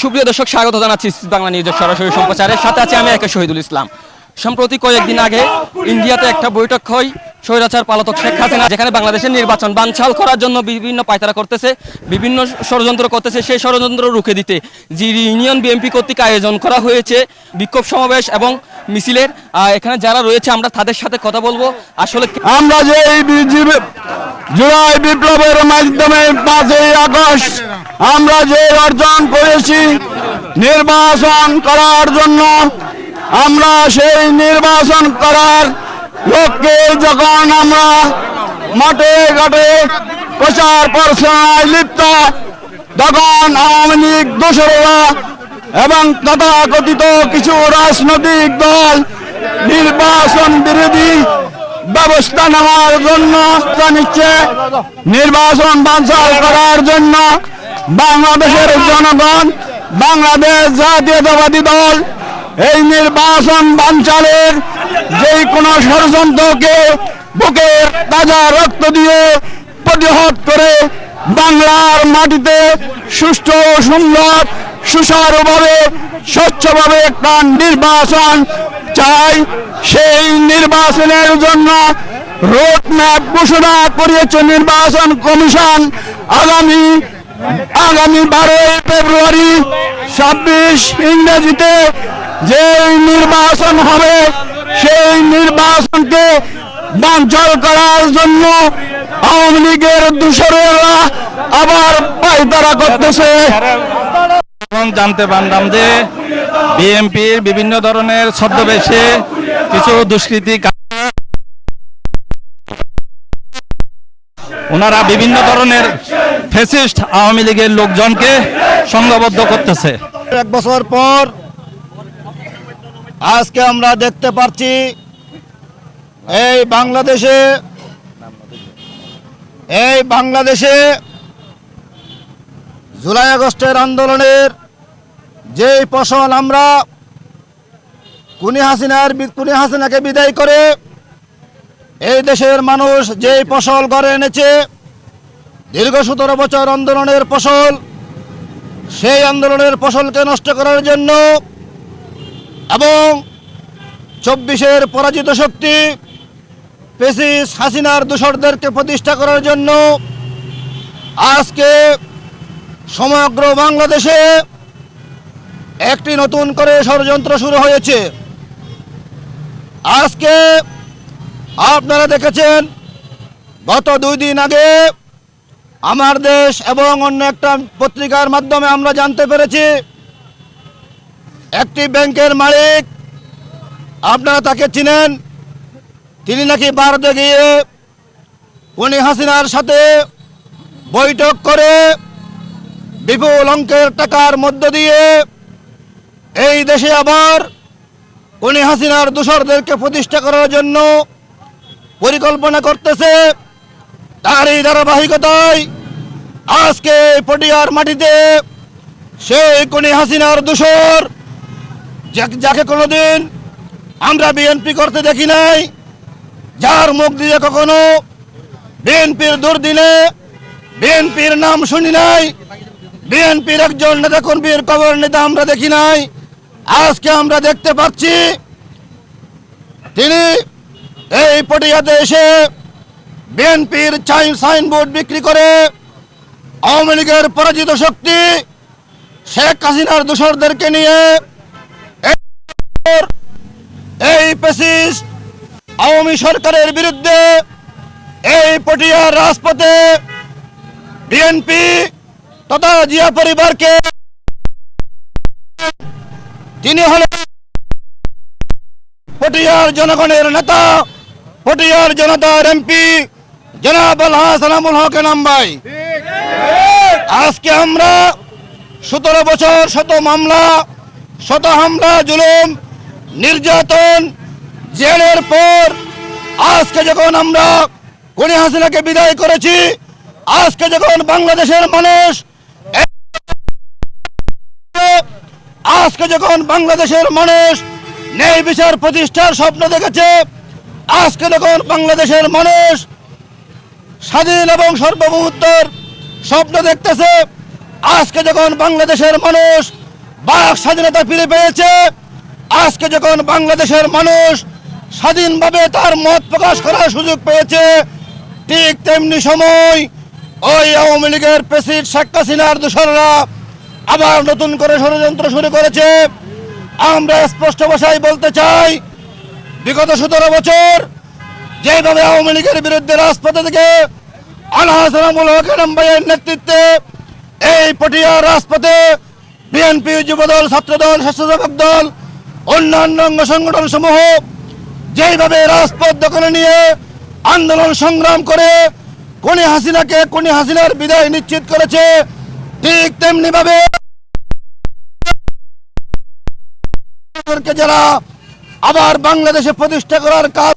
সুপ্রিয় দর্শক, স্বাগত জানাচ্ছি বাংলা নিউজের সরাসরি সম্প্রচারের সাথে আছে আমি একে শহীদুল ইসলাম। সম্প্রতি কয়েকদিন আগে ইন্ডিয়াতে একটা বৈঠক হয় স্বৈরাচার পালাতক শেখ হাসিনা, যেখানে বাংলাদেশের নির্বাচন বানচাল করার জন্য বিভিন্ন পায়তারা করতেছে, বিভিন্ন ষড়যন্ত্র করতেছে। সেই ষড়যন্ত্র রুখে দিতে যে ইউনিয়ন বিএনপি কর্তৃক আয়োজন করা হয়েছে। বিক্ষোভ সমাবেশ এবং মিছিলের এখানে যারা রয়েছে, আমরা তাদের সাথে কথা বলব। আসলে আমরা যে এই জুলাই বিপ্লবের মাধ্যমে পাঁচই আগস্ট আমরা যে অর্জন করেছি নির্বাচন করার জন্য, আমরা সেই নির্বাচন করার লক্ষ্যে যখন আমরা মাঠে ঘাটে প্রচার প্রচারণায় লিপ্ত, তখন আওয়ামী লীগ, দোসররা এবং তথাকথিত কিছু রাজনৈতিক দল নির্বাচন বিরোধী ব্যবস্থা নেওয়ার জন্য নিচ্ছে নির্বাচন বানচাল করার জন্য বাংলাদেশের জনগণ, বাংলাদেশ জাতীয়তাবাদী দল, এই নির্বাচন বানচালের যে কোনো ষড়যন্ত্রকে বুকের তাজা রক্ত দিয়ে প্রতিহত করে বাংলার মাটিতে সুষ্ঠু সুন্দর, সুচারুভাবে, স্বচ্ছভাবে একটা নির্বাচন চাই। সেই নির্বাচনের জন্য রোড ম্যাপ ঘোষণা করিয়েছে নির্বাচন কমিশন আগামী আগামী বারোই ফেব্রুয়ারি ছাব্বিশ ইংরেজিতে যে নির্বাচন হবে, সেই নির্বাচনকে বাঞ্চল করার জন্য আওয়ামী লীগের দূষরেরা আবার পায়তারা করতেছে। জানতে পারলাম যে বিএনপির বিভিন্ন ধরনের ছদ্মবেশে কিছু দুষ্কৃতি ওনারা বিভিন্ন ধরনের ফেসিস্ট আওয়ামী লীগের লোকজনকে সংঘবদ্ধ করতেছে। এক বছর পর আজকে আমরা দেখতে পাচ্ছি এই বাংলাদেশে এই বাংলাদেশে জুলাই আগস্টের আন্দোলনের যে ফসল আমরা কুনি হাসিনার কুনি হাসিনাকে বিদায় করে এই দেশের মানুষ যেই ফসল ঘরে এনেছে, দীর্ঘ সতেরো বছর আন্দোলনের ফসল, সেই আন্দোলনের ফসলকে নষ্ট করার জন্য এবং চব্বিশের পরাজিত শক্তি পেসিস হাসিনার দূষরদেরকে প্রতিষ্ঠা করার জন্য আজকে সমগ্র বাংলাদেশে একটি নতুন করে ষড়যন্ত্র শুরু হয়েছে। আজকে আপনারা দেখেছেন, গত দুই দিন আগে আমার দেশ এবং অন্য একটা পত্রিকার মাধ্যমে আমরা জানতে পেরেছি, একটি ব্যাংকের মালিক, আপনারা তাকে চিনেন, তিনি নাকি ভারতে গিয়ে উনি হাসিনার সাথে বৈঠক করে বিপুল অঙ্কের টাকার মধ্য দিয়ে এই দেশে আবার উনি হাসিনার দূষরদেরকে প্রতিষ্ঠা করার জন্য পরিকল্পনা করতেছে তার এই ধারাবাহিকতায় আজকে পটিয়ার মাটিতে সেই কোনি হাসিনার দূষর। যাক- কোনোদিন আমরা বিএনপি করতে দেখি নাই, যার মুখ দিয়ে কখনো বিএনপির দুর্দিনে বিএনপির নাম শুনি নাই, বিএনপির একজন নেতা কর্মীর কবর নেতা আমরা দেখি নাই। আজকে আমরা দেখতে পাচ্ছি তিনি এই পটিয়াতে এসে বিএনপির চাই সাইনবোর্ড বিক্রি করে আওয়ামী লীগের পরাজিত শক্তি শেখ হাসিনার দোসরদেরকে নিয়ে এই পেসিস আওয়ামী সরকারের বিরুদ্ধে এই পটিয়ার রাজপথে বিএনপি তথা জিয়া পরিবারকে তিনি হলেন পটিয়ার জনগণের নেতা, পটিয়ার জনতার এমপি, জনাব আলহাসানামুল হক নাম্বাই আজকে আমরা সতেরো বছর শত মামলা, শত হামলা, জুলুম, নির্যাতন, জেলের পর আজকে যখন আমরা গনি হাসিনাকে বিদায় করেছি, আজকে যখন বাংলাদেশের মানুষ আজকে যখন বাংলাদেশের মানুষ ন্যায় বিচার প্রতিষ্ঠার স্বপ্ন দেখেছে, আজকে যখন বাংলাদেশের মানুষ স্বাধীন এবং সার্বভৌমত্বের স্বপ্ন দেখতেছে, আজকে যখন বাংলাদেশের মানুষ বাক স্বাধীনতা ফিরে পেয়েছে, আজকে যখন বাংলাদেশের মানুষ স্বাধীনভাবে তার মত প্রকাশ করার সুযোগ পেয়েছে, ঠিক তেমনি সময় ওই আওয়ামী লীগের প্রেসিডেন্ট শেখ হাসিনার আবার নতুন করে ষড়যন্ত্র শুরু করেছে। আমরা স্পষ্ট ভাষায় বলতে চাই, বিগত সতেরো বছর যেভাবে আওয়ামী লীগের বিরুদ্ধে রাজপথে থেকে আলহাসানামুল হকেরাম ভাইয়ের নেতৃত্বে এই পটিয়া রাজপথে বিএনপি যুবদল, ছাত্রদল, স্বেচ্ছাসেবক দল, অন্যান্য অঙ্গ সংগঠন সমূহ যেইভাবে রাজপথ দখলে নিয়ে আন্দোলন সংগ্রাম করে কোনি হাসিনাকে কোনি হাসিনার বিদায় নিশ্চিত করেছে ঠিক তেমনি ভাবে যারা আবার বাংলাদেশে প্রতিষ্ঠা করার কাজ,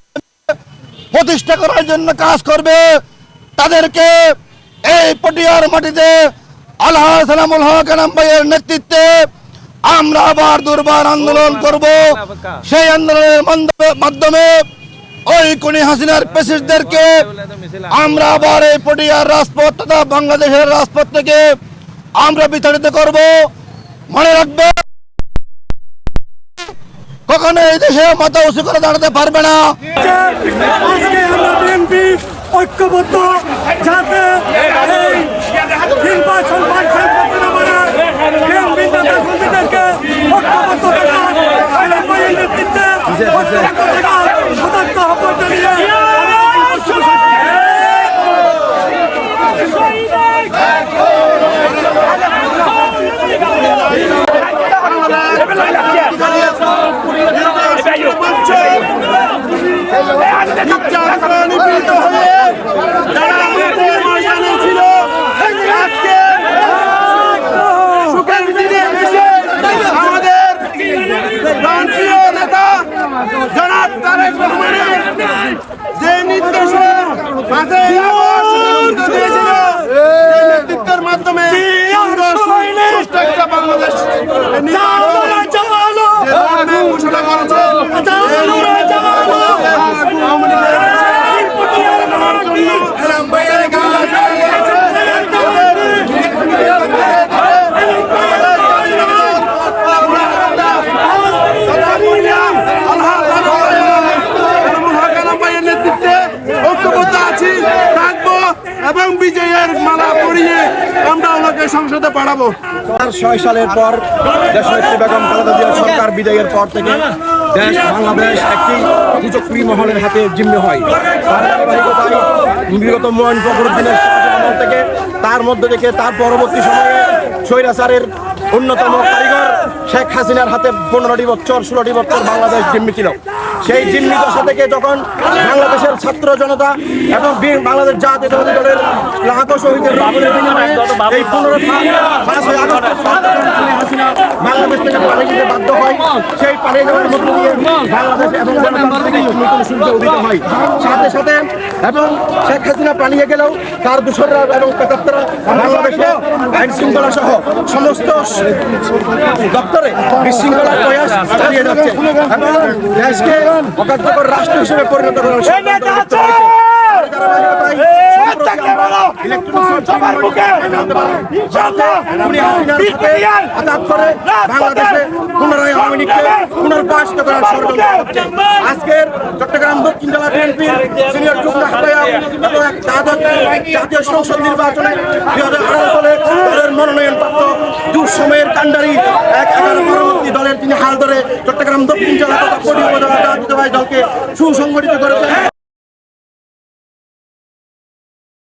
প্রতিষ্ঠা করার জন্য কাজ করবে, তাদেরকে এই পটিয়ার মাটিতে আল্লাহ সালামুল হক ভাইয়ের নেতৃত্বে আমরা আবার দুর্বার আন্দোলন করব। সেই আন্দোলনের মাধ্যমে- মাধ্যমে ওই কোনি হাসিনার পেশিসদেরকে আমরা আবার এই পটিয়ার রাজপথ তথা বাংলাদেশের রাজপথ থেকে আমরা বিতাড়িত করব। মনে রাখবে, কখনো এই দেশে মাথা উঁচু করে দাঁড়াতে পারবে না। আজকে আমরা বিএনপি ঐক্যবদ্ধ, যাতে না ঐক্যবদ্ধ থাকা আমাদের প্রান্তীয় নেতা জনাব তারেক রহমানের যে নির্দেশে পাঁচই আগস্ট দিয়েছিল সেই নেতৃত্বের মাধ্যমে বাংলাদেশ ঘোষণা করেছে আওয়ামী লীগের নেতৃত্বে ঐক্যবদ্ধ আছি থাকব এবং বিজয়ের মালা পরিয়ে আমরা ওনাকে সংসদে পাঠাবো ছয় সালের পর দেশনেত্রী বেগম খালেদা জিয়া সরকার বিদায়ের পর থেকে দেশ বাংলাদেশ একটি কুচক্রী মহলের হাতে জিম্মি হয়। তার ধারাবাহিকতায় বিগত মোয়ন ফখরুদ্দিনের থেকে তার মধ্যে থেকে তার পরবর্তী সময়ে স্বৈরাচারের অন্যতম কারিগর শেখ হাসিনার হাতে পনেরোটি বছর, ষোলোটি বছর বাংলাদেশ জিম্মি ছিল। সেই জিম্মি দশা থেকে যখন বাংলাদেশের ছাত্র জনতা এবং বাংলাদেশ জাতীয়তাবাদী দলের লাখো শহীদের রক্তের বিনিময়ে এই পনেরো বাংলাদেশ থেকে যেতে বাধ্য হয়। সেই পালিয়ে যাওয়ার মধ্য দিয়ে বাংলাদেশ এবং নতুন সূর্য উদিত হয়। সাথে সাথে এবং শেখ হাসিনা পালিয়ে গেলেও তার দূষণরা এবং বাংলাদেশে আইন শৃঙ্খলা সহ সমস্ত দপ্তরে বিশৃঙ্খলা প্রয়াস চালিয়ে যাচ্ছে। এবং দেশকে অকার্যকর রাষ্ট্র হিসেবে পরিণত বাংলাদেশে পুনরায় আওয়ামী লীগকে পুনর্বাসিত করার ষড়যন্ত্র আজকের চট্টগ্রাম দক্ষিণ জেলা বিএনপির সিনিয়র যুগ্ম আহ্বায়ক এবং দ্বাদশ জাতীয় সংসদ নির্বাচনে দুই হাজার আঠারো সালে দলের মনোনয়নপ্রাপ্ত দুঃসময়ের কাণ্ডারি এক এগারো পরবর্তী দলের তিনি হাল ধরে চট্টগ্রাম দক্ষিণ জেলা তথা পরিবার দলকে সুসংগঠিত করেছেন।